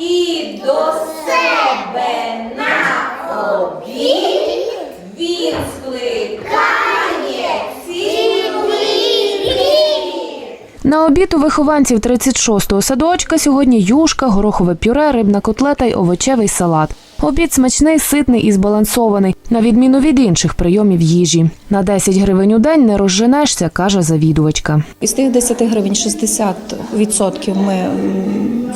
і до себе на обід він скликає цілий. На обід у вихованців 36-го садочка сьогодні юшка, горохове пюре, рибна котлета й овочевий салат. Обід смачний, ситний і збалансований, на відміну від інших прийомів їжі. На 10 гривень у день не розженешся, каже завідувачка. Із тих 10 гривень 60% ми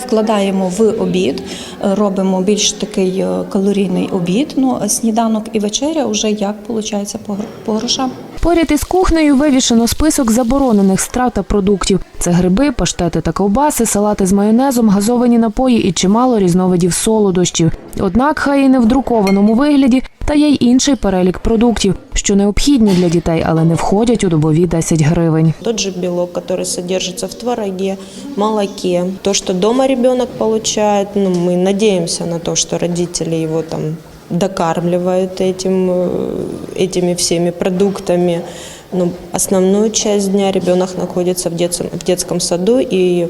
вкладаємо в обід, робимо більш такий е, калорійний обід. Ну сніданок і вечеря вже як виходить по грошам. Поряд із кухнею вивішено список заборонених страв та продуктів. Це гриби, паштети та ковбаси, салати з майонезом, газовані напої і чимало різновидів солодощів. Однак, хай і не в друкованому вигляді, та є й інший перелік продуктів, що необхідні для дітей, але не входять у добові 10 гривень. Тот же белок, который содержится в твороге, молоке. То, что дома ребенок получает, ну, мы надеемся на то, что родители его там докармливают этим, э, этими всеми продуктами. Но основную часть дня ребенок находится в детском, в детском саду, и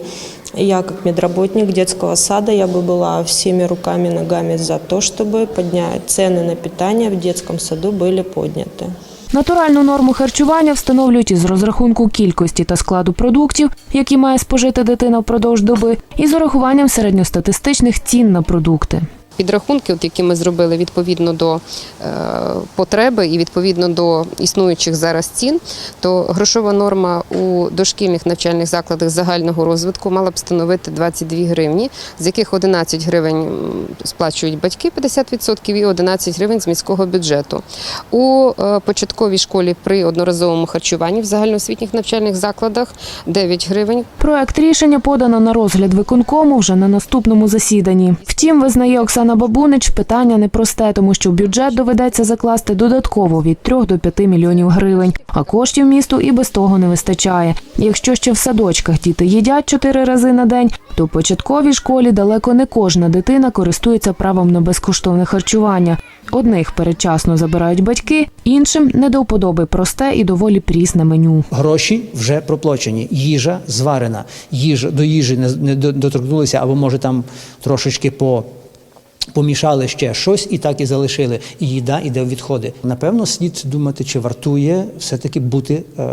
я, как медработник детского сада, я бы была всеми руками и ногами за то, чтобы поднять цены на питание в детском саду были подняты. Натуральну норму харчування встановлюють із розрахунку кількості та складу продуктів, які має спожити дитина впродовж доби, і з урахуванням середньостатистичних цін на продукти. Підрахунки, от які ми зробили відповідно до е, потреби і відповідно до існуючих зараз цін, то грошова норма у дошкільних навчальних закладах загального розвитку мала б становити 22 гривні, з яких 11 гривень сплачують батьки 50% і 11 гривень з міського бюджету. У е, початковій школі при одноразовому харчуванні в загальноосвітніх навчальних закладах 9 гривень Проект рішення подано на розгляд виконкому вже на наступному засіданні. Втім, визнає Оксана Бабунич, питання непросте, тому що в бюджет доведеться закласти додатково від 3 до 5 мільйонів гривень, а коштів місту і без того не вистачає. Якщо ще в садочках діти їдять 4 рази на день, то в початковій школі далеко не кожна дитина користується правом на безкоштовне харчування. Одних передчасно забирають батьки, іншим не до вподоби просте і доволі прісне меню. Гроші вже проплачені, їжа зварена. Їжа до їжі не доторкнулися, або може там трошечки по. Помішали ще щось і так і залишили. І їда іде в відходи. Напевно, слід думати, чи вартує все-таки бути е,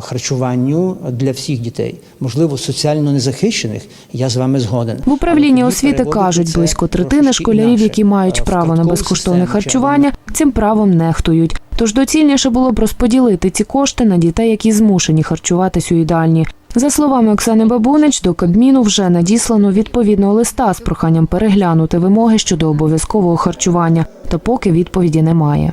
харчуванню для всіх дітей, можливо, соціально незахищених. Я з вами згоден. В управлінні освіти кажуть, близько третини школярів, які мають Е, право на безкоштовне харчування, цим правом нехтують. Тож доцільніше було б розподілити ці кошти на дітей, які змушені харчуватись у їдальні. За словами Оксани Бабунич, до Кабміну вже надіслано відповідного листа з проханням переглянути вимоги щодо обов'язкового харчування, та поки відповіді немає.